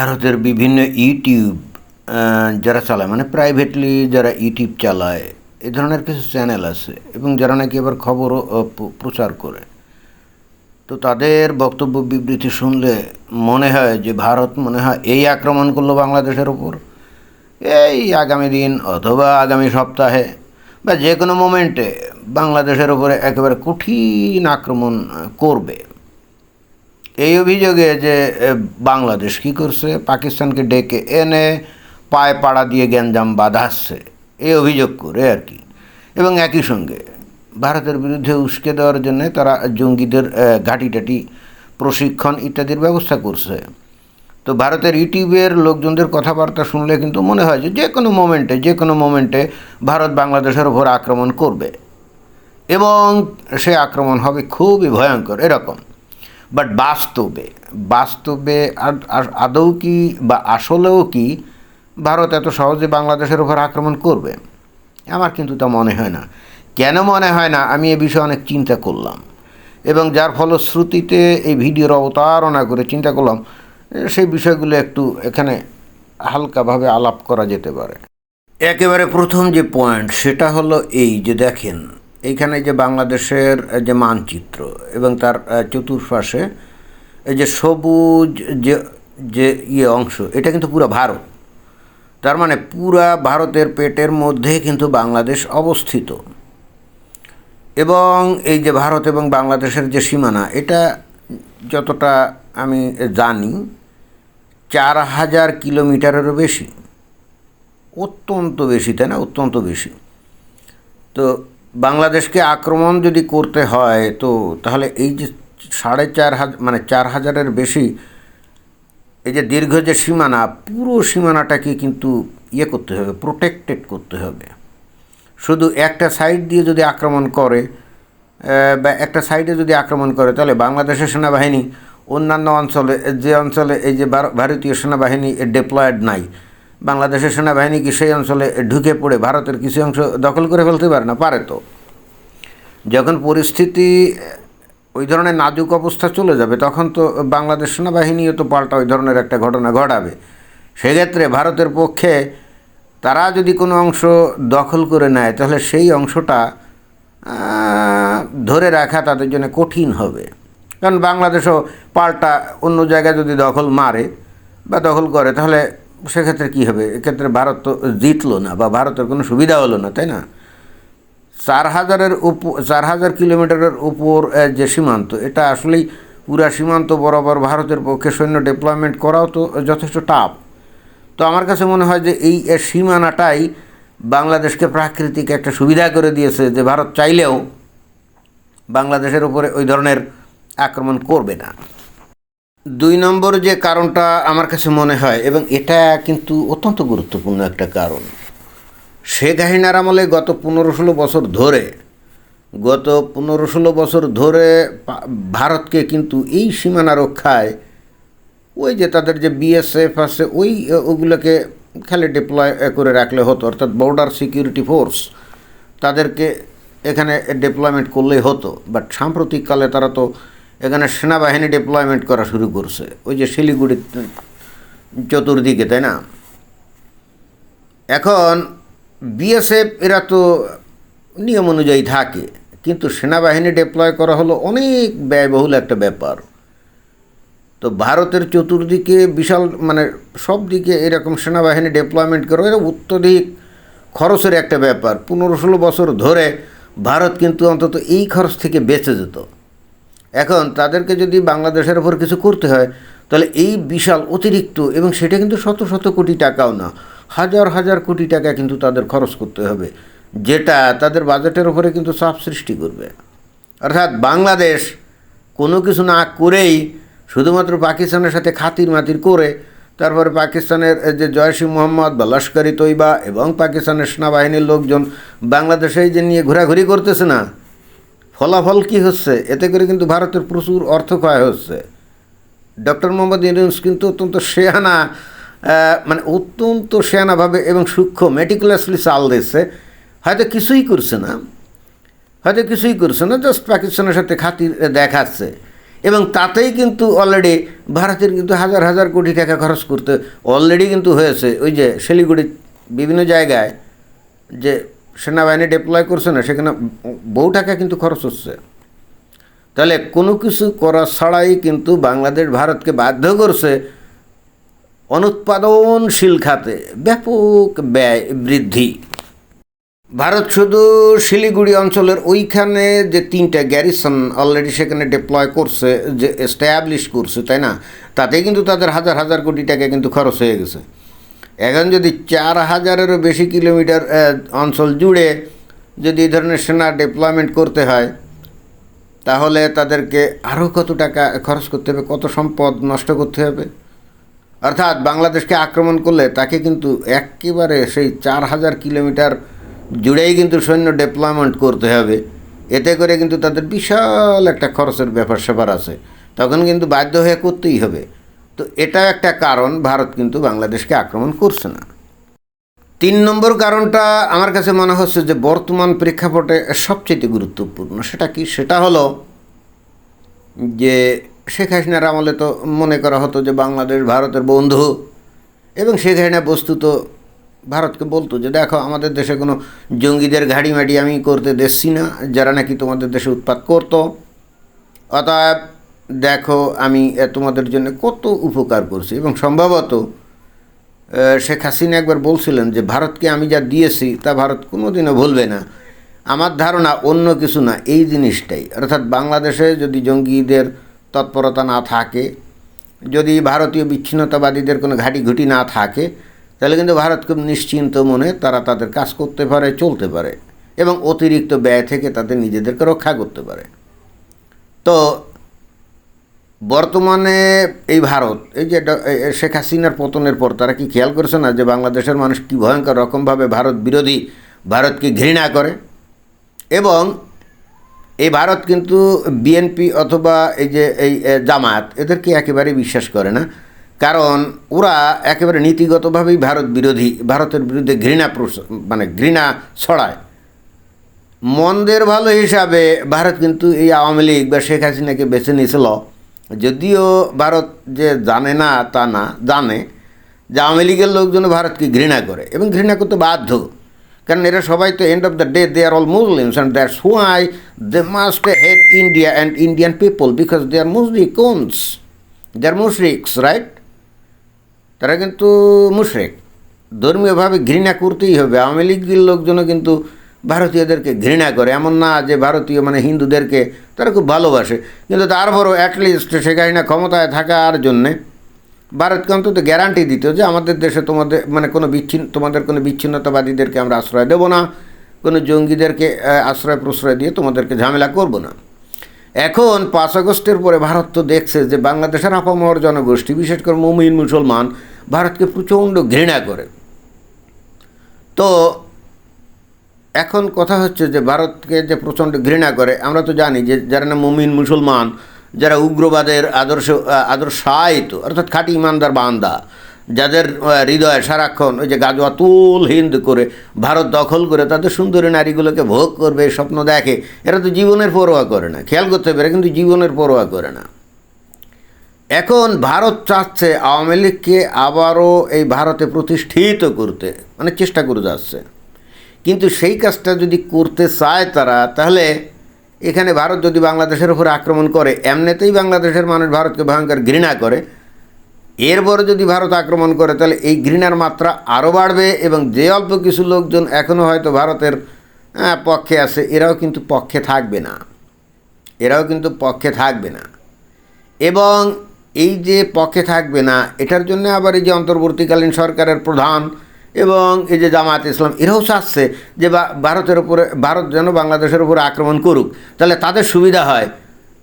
ভারতের বিভিন্ন ইউটিউব যারা চালায় মানে প্রাইভেটলি যারা ইউটিউব চালায়, এ ধরনের কিছু চ্যানেল আছে এবং যারা নাকি এবার খবরও প্রচার করে। তো তাদের বক্তব্য বিবৃতি শুনলে মনে হয় যে ভারত মনে হয় এই আক্রমণ করল বাংলাদেশের ওপর এই আগামী দিন অথবা আগামী সপ্তাহে বা যে কোনো মোমেন্টে বাংলাদেশের ওপরে একেবারে কঠিন আক্রমণ করবে। এই অভিযোগে যে বাংলাদেশ কী করছে? পাকিস্তানকে ডেকে এনে পায়ে পাড়া দিয়ে গ্যাঞ্জাম বাঁধাচ্ছে। এই অভিযোগ করে আর কি। এবং একই সঙ্গে ভারতের বিরুদ্ধে উস্কে দেওয়ার জন্য তারা জঙ্গিদের ঘাঁটি টাটি প্রশিক্ষণ ইত্যাদির ব্যবস্থা করছে। তো ভারতের ইউটিউবের লোকজনদের কথাবার্তা শুনলে কিন্তু মনে হয় যে যে কোনো মোমেন্টে, যে কোনো মোমেন্টে ভারত বাংলাদেশের ওপর আক্রমণ করবে। এবং সে আক্রমণ হবে খুবই ভয়ঙ্কর, এরকম। বাট বাস্তবে বাস্তবে আদ- কি বা আসলেও কি ভারত এত সহজে বাংলাদেশের উপর আক্রমণ করবে? আমার কিন্তু তা মনে হয় না। কেন মনে হয় না? আমি এ বিষয়ে অনেক চিন্তা করলাম। এবং যার ফলশ্রুতিতে এই ভিডিওর অবতারণা করে চিন্তা করলাম সেই বিষয়গুলো একটু এখানে হালকাভাবে আলাপ করা যেতে পারে। একেবারে প্রথম যে পয়েন্ট সেটা হলো এই যে দেখেন এইখানে যে বাংলাদেশের যে মানচিত্র এবং তার চতুর্পাশে এই যে সবুজ যে যে ইয়ে অংশ, এটা কিন্তু পুরো ভারত। তার মানে পুরা ভারতের পেটের মধ্যে কিন্তু বাংলাদেশ অবস্থিত। এবং এই যে ভারত এবং বাংলাদেশের যে সীমানা, এটা যতটা আমি জানি, চার হাজার কিলোমিটারেরও বেশি। অত্যন্ত বেশি, তাই না? অত্যন্ত বেশি। তো বাংলাদেশকে আক্রমণ যদি করতে হয়, তো তাহলে এই যে সাড়ে চার হাজার মানে চার হাজারের বেশি এই যে দীর্ঘ যে সীমানা, পুরো সীমানাটাকে কিন্তু ইয়ে করতে হবে প্রোটেক্টেড করতে হবে। শুধু একটা সাইড দিয়ে যদি আক্রমণ করে বা একটা সাইডে যদি আক্রমণ করে, তাহলে বাংলাদেশের সেনাবাহিনী, অন্যান্য অঞ্চলে, যে অঞ্চলে এই যে ভারতীয় সেনাবাহিনী ডেপ্লয়েড নাই বাংলাদেশের সেনাবাহিনী কি সেই অঞ্চলে ঢুকে পড়ে ভারতের কিছু অংশ দখল করে ফেলতে পারে না? পারে তো। যখন পরিস্থিতি ওই ধরনের নাজুক অবস্থা চলে যাবে, তখন তো বাংলাদেশ সেনাবাহিনীও তো পাল্টা ওই ধরনের একটা ঘটনা ঘটাবে। সেক্ষেত্রে ভারতের পক্ষে তারা যদি কোনো অংশ দখল করে নেয়, তাহলে সেই অংশটা ধরে রাখা তাদের জন্য কঠিন হবে। কারণ বাংলাদেশও পাল্টা অন্য জায়গায় যদি দখল মারে বা দখল করে, তাহলে সেক্ষেত্রে কী হবে? এক্ষেত্রে ভারত তো জিতলো না বা ভারতের কোনো সুবিধা হলো না, তাই না? চার হাজারের উপর চার হাজার কিলোমিটারের উপর যে সীমান্ত, এটা আসলেই পুরা সীমান্ত বরাবর ভারতের পক্ষে সৈন্য ডেপ্লয়মেন্ট করাও তো যথেষ্ট টাফ তো আমার কাছে মনে হয় যে এই সীমানাটাই বাংলাদেশকে প্রাকৃতিক একটা সুবিধা করে দিয়েছে যে ভারত চাইলেও বাংলাদেশের উপরে ওই ধরনের আক্রমণ করবে না। দুই নম্বর যে কারণটা আমার কাছে মনে হয়, এবং এটা কিন্তু অত্যন্ত গুরুত্বপূর্ণ একটা কারণ। শেখ হাসিনার আমলে গত পনেরো ষোলো বছর ধরে, গত পনেরো ষোলো বছর ধরে ভারতকে কিন্তু এই সীমানা রক্ষায় ওই যে তাদের যে বিএসএফ আছে, ওই, ওগুলোকে খালি ডিপ্লয় করে রাখলে হতো, অর্থাৎ বর্ডার সিকিউরিটি ফোর্স তাদেরকে এখানে ডিপ্লয়মেন্ট করলেই হতো। বাট সাম্প্রতিককালে তারা তো এখানে সেনাবাহিনী ডিপ্লয়মেন্ট করা শুরু করছে। ওই যে শিলিগুড়ি চতুর্দিকে, তাই না? এখন বিএসএফ এরা তো নিয়ম অনুযায়ী থাকে, কিন্তু সেনাবাহিনী ডিপ্লয় করা হলো অনেক ব্যয়বহুল একটা ব্যাপার। তো ভারতের চতুর্দিকে বিশাল মানে সব দিকে এরকম সেনাবাহিনী ডেপ্লয়মেন্ট করা, এটা অত্যধিক খরচের একটা ব্যাপার। পনেরো ষোলো বছর ধরে ভারত কিন্তু অন্তত এই খরচ থেকে বেঁচে যেত। এখন তাদেরকে যদি বাংলাদেশের ওপর কিছু করতে হয়, তাহলে এই বিশাল অতিরিক্ত এবং সেটা কিন্তু শত শত কোটি টাকাও না, হাজার হাজার কোটি টাকা কিন্তু তাদের খরচ করতে হবে, যেটা তাদের বাজেটের ওপরে কিন্তু চাপ সৃষ্টি করবে। অর্থাৎ বাংলাদেশ কোনো কিছু না করেই শুধুমাত্র পাকিস্তানের সাথে খাতির মাতির করে, তারপরে পাকিস্তানের যে জয়সী মোহাম্মদ বা লস্করি তৈবা এবং পাকিস্তানের সেনাবাহিনীর লোকজন বাংলাদেশে যে নিয়ে ঘোরাঘুরি করতেছে না ফলাফল কি হচ্ছে? এতে করে কিন্তু ভারতের প্রচুর অর্থ ক্ষয় হচ্ছে। ডক্টর মোহাম্মদ ইউনুস কিন্তু অত্যন্ত সেহানা মানে অত্যন্ত সেহানাভাবে এবং সূক্ষ্ম মেটিকুলাসলি চাল দিচ্ছে হয়তো কিছুই করছে না। হয়তো কিছুই করছে না জাস্ট পাকিস্তানের সাথে খাতির দেখাচ্ছে। এবং তাতেই কিন্তু অলরেডি ভারতের কিন্তু হাজার হাজার কোটি টাকা খরচ করতে অলরেডি কিন্তু হয়েছে। ওই যে শিলিগুড়ি বিভিন্ন জায়গায় যে সেনাবাহিনী ডিপ্লয় করছে না, সেখানে বহু টাকা কিন্তু খরচ হচ্ছে। তাহলে কোনো কিছু করা ছাড়াই কিন্তু বাংলাদেশ ভারতকে বাধ্য করছে অনুৎপাদনশীল খাতে ব্যাপক ব্যয় বৃদ্ধি। ভারত শুধু শিলিগুড়ি অঞ্চলের ওইখানে যে তিনটা গ্যারিসন অলরেডি সেখানে ডিপ্লয় করছে, যে এস্টাবলিশ করছে, তাই না? তাতে কিন্তু তাদের হাজার হাজার কোটি টাকা কিন্তু খরচ হয়ে গেছে। এখন যদি চার হাজারেরও বেশি কিলোমিটার অঞ্চল জুড়ে যদি এই ধরনের সেনা ডিপ্লয়মেন্ট করতে হয়, তাহলে তাদেরকে আরও কত টাকা খরচ করতে হবে, কত সম্পদ নষ্ট করতে হবে? অর্থাৎ বাংলাদেশকে আক্রমণ করলে তাকে কিন্তু একেবারে সেই চার হাজার কিলোমিটার জুড়েই কিন্তু সৈন্য ডেপ্লয়মেন্ট করতে হবে। এতে করে কিন্তু তাদের বিশাল একটা খরচের ব্যাপার স্যাপার আছে। তখন কিন্তু বাধ্য হয়ে করতেই হবে। তো এটা একটা কারণ ভারত কিন্তু বাংলাদেশকে আক্রমণ করছে না। তিন নম্বর কারণটা আমার কাছে মনে হচ্ছে যে বর্তমান প্রেক্ষাপটে সবচেয়ে গুরুত্বপূর্ণ সেটা কি? সেটা হলো যে শেখ হাসিনার আমলে তো মনে করা হতো যে বাংলাদেশ ভারতের বন্ধু এবং শেখ হাসিনা বস্তুত ভারতকে বলতো যে দেখো, আমাদের দেশে কোনো জঙ্গিদের ঘাড়ি মাটি আমি করতে দেখছি না, যারা নাকি তোমাদের দেশে উৎপাত করতো। অতএব দেখো, আমি তোমাদের জন্য কত উপকার করছি। এবং সম্ভবত শেখ হাসিনা একবার বলছিলেন যে, ভারতকে আমি যা দিয়েছি, তা ভারত কোনোদিনও ভুলবে না। আমার ধারণা অন্য কিছু না, এই জিনিসটাই। অর্থাৎ বাংলাদেশে যদি জঙ্গিদের তৎপরতা না থাকে, যদি ভারতীয় বিচ্ছিন্নতাবাদীদের কোনো ঘাঁটি ঘুটি না থাকে, তাহলে কিন্তু ভারত খুব নিশ্চিন্ত মনে তারা তাদের কাজ করতে পারে, চলতে পারে এবং অতিরিক্ত ব্যয় থেকে তাদের নিজেদেরকে রক্ষা করতে পারে। তো বর্তমানে এই ভারত এই যে শেখ হাসিনার পতনের পর তারা কি খেয়াল করছে না যে বাংলাদেশের মানুষ কি ভয়ঙ্কর রকমভাবে ভারত বিরোধী ভারতকে ঘৃণা করে? এবং এই ভারত কিন্তু বিএনপি অথবা এই যে এই এ, জামায়াত এদেরকে একেবারে বিশ্বাস করে না। কারণ ওরা একেবারে নীতিগতভাবেই ভারত বিরোধী ভারতের বিরুদ্ধে ঘৃণা মানে ঘৃণা ছড়ায়। মন্দের ভালো হিসাবে ভারত কিন্তু এই আওয়ামী লীগ বা শেখ হাসিনাকে বেছে নিয়েছিল। যদিও ভারত যে জানে না তা না, জানে যে আওয়ামী লীগের লোকজন ভারতকে ঘৃণা করে এবং ঘৃণা করতে বাধ্য। কারণ এরা সবাই তো end of the day they are all Muslims and that's why they must hate India and Indian people because they are মুসলিকন্স they are মুশরিক্স রাইট তারা কিন্তু মুশরেক। ধর্মীয়ভাবে ঘৃণা করতেই হবে। আওয়ামী লীগের লোকজনও কিন্তু ভারতীয়দেরকে ঘৃণা করে, এমন না যে ভারতীয় মানে হিন্দুদেরকে তারা খুব ভালোবাসে। কিন্তু তারপরও অ্যাটলিস্ট সেখানে না ক্ষমতায় থাকার জন্যে ভারতকে অন্তত গ্যারান্টি দিত যে আমাদের দেশে তোমাদের মানে কোনো বিচ্ছিন্ন, তোমাদের কোনো বিচ্ছিন্নতাবাদীদেরকে আমরা আশ্রয় দেবো না, কোনো জঙ্গিদেরকে আশ্রয় প্রশ্রয় দিয়ে তোমাদেরকে ঝামেলা করব না। এখন পাঁচ আগস্টের পরে ভারত তো দেখছে যে বাংলাদেশের আপামর জনগোষ্ঠী, বিশেষ করে মুমিন মুসলমান, ভারতকে প্রচণ্ড ঘৃণা করে। তো এখন কথা হচ্ছে যে ভারতকে যে প্রচণ্ড ঘৃণা করে, আমরা তো জানি যে যারা না মুমিন মুসলমান, যারা উগ্রবাদের আদর্শ, আদর্শায়িত, অর্থাৎ খাঁটি ইমানদার বান্দা, যাদের হৃদয়ে সারাক্ষণ ওই যে গাজোয়া তুল হিন্দ করে ভারত দখল করে তাদের সুন্দরী নারীগুলোকে ভোগ করবে স্বপ্ন দেখে। এরা তো জীবনের পরোয়া করে না, খেয়াল করতে পারে কিন্তু জীবনের পরোয়া করে না। এখন ভারত চাচ্ছে আওয়ামী লীগকে আবারও এই ভারতে প্রতিষ্ঠিত করতে মানে চেষ্টা করে যাচ্ছে। কিন্তু সেই কাজটা যদি করতে চায় তারা, তাহলে এখানে ভারত যদি বাংলাদেশের উপরে আক্রমণ করে, এমনিতেই বাংলাদেশের মানুষ ভারতকে ভয়ঙ্কর ঘৃণা করে, এরপরে যদি ভারত আক্রমণ করে, তাহলে এই ঘৃণার মাত্রা আরও বাড়বে এবং যে অল্প কিছু লোকজন এখনও হয়তো ভারতের পক্ষে আছে, এরাও কিন্তু পক্ষে থাকবে না। এরাও কিন্তু পক্ষে থাকবে না। এবং এই যে পক্ষে থাকবে না, এটার জন্য আবার এই যে অন্তর্বর্তীকালীন সরকারের প্রধান এবং এই যে জামায়াত ইসলাম, এরাও চাচ্ছে যে ভারতের উপরে ভারত যেন বাংলাদেশের উপরে আক্রমণ করুক। তাহলে তাদের সুবিধা হয়।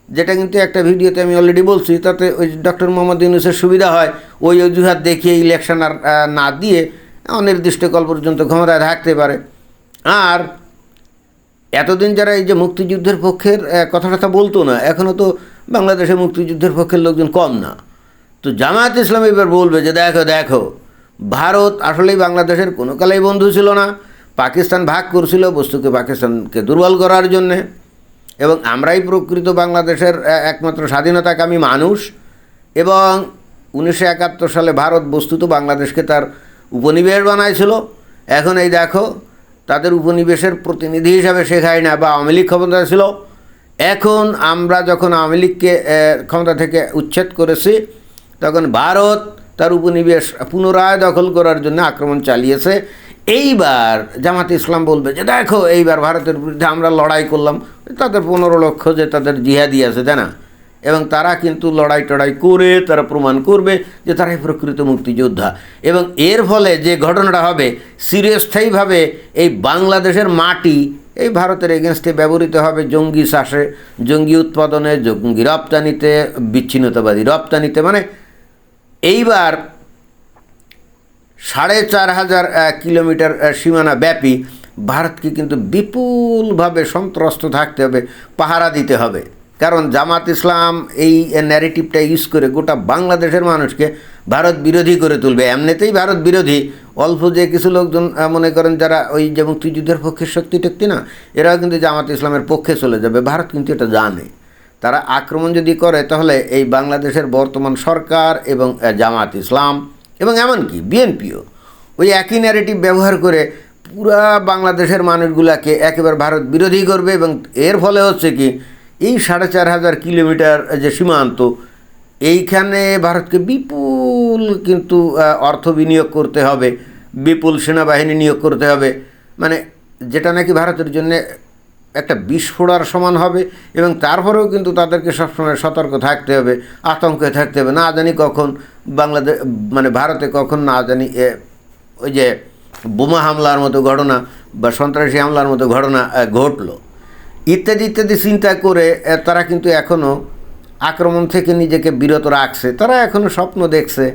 যেটা কিন্তু একটা ভিডিওতে আমি অলরেডি বলছি, তাতে ওই ডক্টর মোহাম্মদ ইউনুসের সুবিধা হয়। ওই অজুহাত দেখিয়ে ইলেকশন আর না দিয়ে অনির্দিষ্ট অনির্দিষ্টকাল পর্যন্ত ক্ষমতায় থাকতে পারে। আর এতদিন যারা এই যে মুক্তিযুদ্ধের পক্ষের কথা কথা বলতো না এখনও তো বাংলাদেশে মুক্তিযুদ্ধের পক্ষের লোকজন কম না। তো জামায়াত ইসলাম এবার বলবে যে, দেখো দেখো ভারত আসলেই বাংলাদেশের কোনো কালেই বন্ধু ছিল না। পাকিস্তান ভাগ করছিল বস্তুকে পাকিস্তানকে দুর্বল করার জন্যে। এবং আমরাই প্রকৃত বাংলাদেশের একমাত্র স্বাধীনতাকামী মানুষ। এবং উনিশশো একাত্তর সালে ভারত বস্তুত বাংলাদেশকে তার উপনিবেশ বানাইছিল। এখন এই দেখো, তাদের উপনিবেশের প্রতিনিধি হিসাবে শেখ হাসিনা বা আওয়ামী লীগ ক্ষমতায় ছিল। এখন আমরা যখন আওয়ামী লীগকে ক্ষমতা থেকে উচ্ছেদ করেছি, তখন ভারত তার উপনিবেশ পুনরায় দখল করার জন্য আক্রমণ চালিয়েছে। এইবার জামাত ইসলাম বলবে যে, দেখো, এইবার ভারতের বিরুদ্ধে আমরা লড়াই করলাম। তাদের পনেরো লক্ষ যে তাদের জিহাদি আছে, তাই না? এবং তারা কিন্তু লড়াই টড়াই করে তারা প্রমাণ করবে যে তারাই প্রকৃত মুক্তিযোদ্ধা। এবং এর ফলে যে ঘটনাটা হবে, চিরস্থায়ীভাবে এই বাংলাদেশের মাটি এই ভারতের এগেনস্টে ব্যবহৃত হবে জঙ্গি চাষে জঙ্গি উৎপাদনে, জঙ্গি রপ্তানিতে, বিচ্ছিন্নতাবাদী রপ্তানিতে মানে এইবার সাড়ে চার হাজার কিলোমিটার সীমানা ব্যাপী ভারতকে কিন্তু বিপুলভাবে সন্ত্রস্ত থাকতে হবে, পাহারা দিতে হবে। কারণ জামাত ইসলাম এই ন্যারেটিভটা ইউজ করে গোটা বাংলাদেশের মানুষকে ভারত বিরোধী করে তুলবে। এমনিতেই ভারত বিরোধী। অল্প যে কিছু লোকজন মনে করেন যারা ওই যে মুক্তিযুদ্ধের পক্ষে শক্তি টক্তি না, এরাও কিন্তু জামাত ইসলামের পক্ষে চলে যাবে। ভারত কিন্তু এটা জানে। তারা আক্রমণ যদি করে, তাহলে এই বাংলাদেশের বর্তমান সরকার এবং জামাত ইসলাম এবং এমনকি বিএনপিও ওই একই ন্যারেটিভ ব্যবহার করে পুরা বাংলাদেশের মানুষগুলাকে একেবারে ভারত বিরোধী করবে এবং এর ফলে হচ্ছে কি, এই সাড়ে চার হাজার কিলোমিটার যে সীমান্ত, এইখানে ভারতকে বিপুল কিন্তু অর্থ বিনিয়োগ করতে হবে, বিপুল সেনাবাহিনী নিয়োগ করতে হবে। মানে যেটা নাকি ভারতের জন্য একটা বিস্ফোড়ার সমান হবে এবং তারপরেও কিন্তু তাদেরকে সবসময় সতর্ক থাকতে হবে, আতঙ্কে থাকতে হবে। না জানি কখন বাংলাদেশ মানে ভারতে কখন না জানি ওই যে বোমা হামলার মতো ঘটনা বা সন্ত্রাসী হামলার মতো ঘটনা ঘটলো। ইত্যাদি ইত্যাদি চিন্তা করে তারা কিন্তু এখনও আক্রমণ থেকে নিজেকে বিরত রাখছে। তারা এখনও স্বপ্ন দেখছে,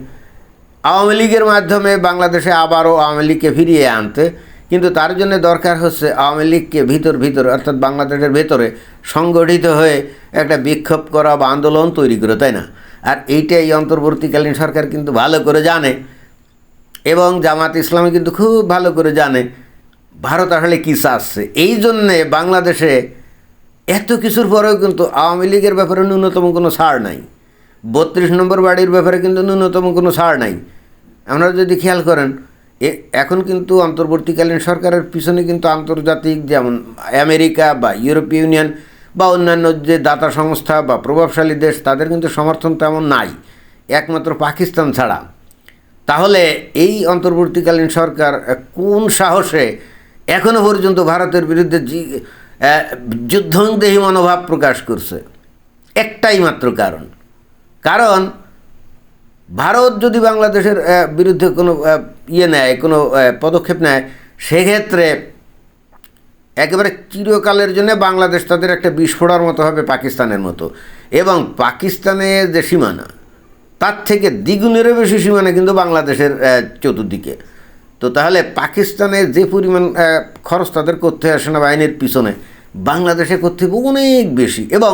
আওয়ামী লীগের মাধ্যমে বাংলাদেশে আবারও আওয়ামী লীগকে ফিরিয়ে আনতে। কিন্তু তার জন্য দরকার হচ্ছে আওয়ামী লীগকে ভিতর ভিতর, অর্থাৎ বাংলাদেশের ভেতরে সংগঠিত হয়ে একটা বিক্ষোভ করা বা আন্দোলন তৈরি করে, তাই না? আর এইটাই অন্তর্বর্তীকালীন সরকার কিন্তু ভালো করে জানে এবং জামাত ইসলামী কিন্তু খুব ভালো করে জানে ভারত আসলে কী চাচ্ছে। এই জন্যে বাংলাদেশে এত কিছুর পরেও কিন্তু আওয়ামী লীগের ব্যাপারে ন্যূনতম কোনো ছাড় নাই। বত্রিশ নম্বর বাড়ির ব্যাপারে কিন্তু ন্যূনতম কোনো ছাড় নাই। আপনারা যদি খেয়াল করেন এখন কিন্তু অন্তর্বর্তীকালীন সরকারের পিছনে কিন্তু আন্তর্জাতিক যেমন আমেরিকা বা ইউরোপীয় ইউনিয়ন বা অন্যান্য যে দাতা সংস্থা বা প্রভাবশালী দেশ, তাদের কিন্তু সমর্থন তেমন নাই, একমাত্র পাকিস্তান ছাড়া। তাহলে এই অন্তর্বর্তীকালীন সরকার কোন সাহসে এখনও পর্যন্ত ভারতের বিরুদ্ধে যুদ্ধংদেহী মনোভাব প্রকাশ করছে? একটাই মাত্র কারণ। কারণ ভারত যদি বাংলাদেশের বিরুদ্ধে কোনো ইয়ে নেয়, কোনো পদক্ষেপ নেয়, সেক্ষেত্রে একেবারে চিরকালের জন্য বাংলাদেশ তাদের একটা বিস্ফোড়ার মতো হবে পাকিস্তানের মতো। এবং পাকিস্তানের যে সীমানা, তার থেকে দ্বিগুণেরও বেশি সীমানা কিন্তু বাংলাদেশের চতুর্দিকে। তো তাহলে পাকিস্তানের যে পরিমাণ খরচ তাদের করতে হয় সেনাবাহিনীর পিছনে, বাংলাদেশে করতে অনেক বেশি। এবং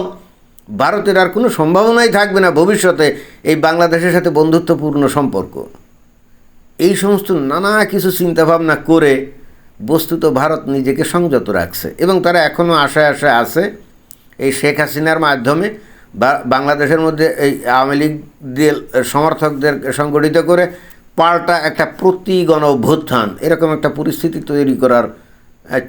ভারতের আর কোনো সম্ভাবনাই থাকবে না ভবিষ্যতে এই বাংলাদেশের সাথে বন্ধুত্বপূর্ণ সম্পর্ক। এই সমস্ত নানা কিছু চিন্তাভাবনা করে বস্তুত ভারত নিজেকে সংযত রাখছে এবং তারা এখনও আশায় আশায় আছে এই শেখ হাসিনার মাধ্যমে বাংলাদেশের মধ্যে এই আওয়ামী লীগদের সমর্থকদের সংগঠিত করে পাল্টা একটা প্রতি গণ অভ্যুত্থান এরকম একটা পরিস্থিতি তৈরি করার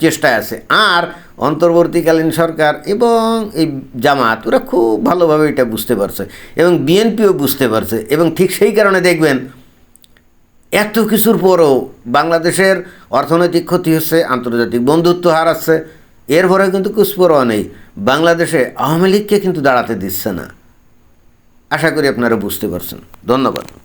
চেষ্টায় আছে। আর অন্তর্বর্তীকালীন সরকার এবং এই জামাত ওরা খুব ভালোভাবে এটা বুঝতে পারছে এবং বিএনপিও বুঝতে পারছে এবং ঠিক সেই কারণে দেখবেন এত কিছুর পরও বাংলাদেশের অর্থনৈতিক ক্ষতি হচ্ছে, আন্তর্জাতিক বন্ধুত্ব হারাচ্ছে, এর পরে কিন্তু কুসপরোয়া নেই। বাংলাদেশে আওয়ামী লীগকে কিন্তু দাঁড়াতে দিচ্ছে না। আশা করি আপনারা বুঝতে পারছেন। ধন্যবাদ।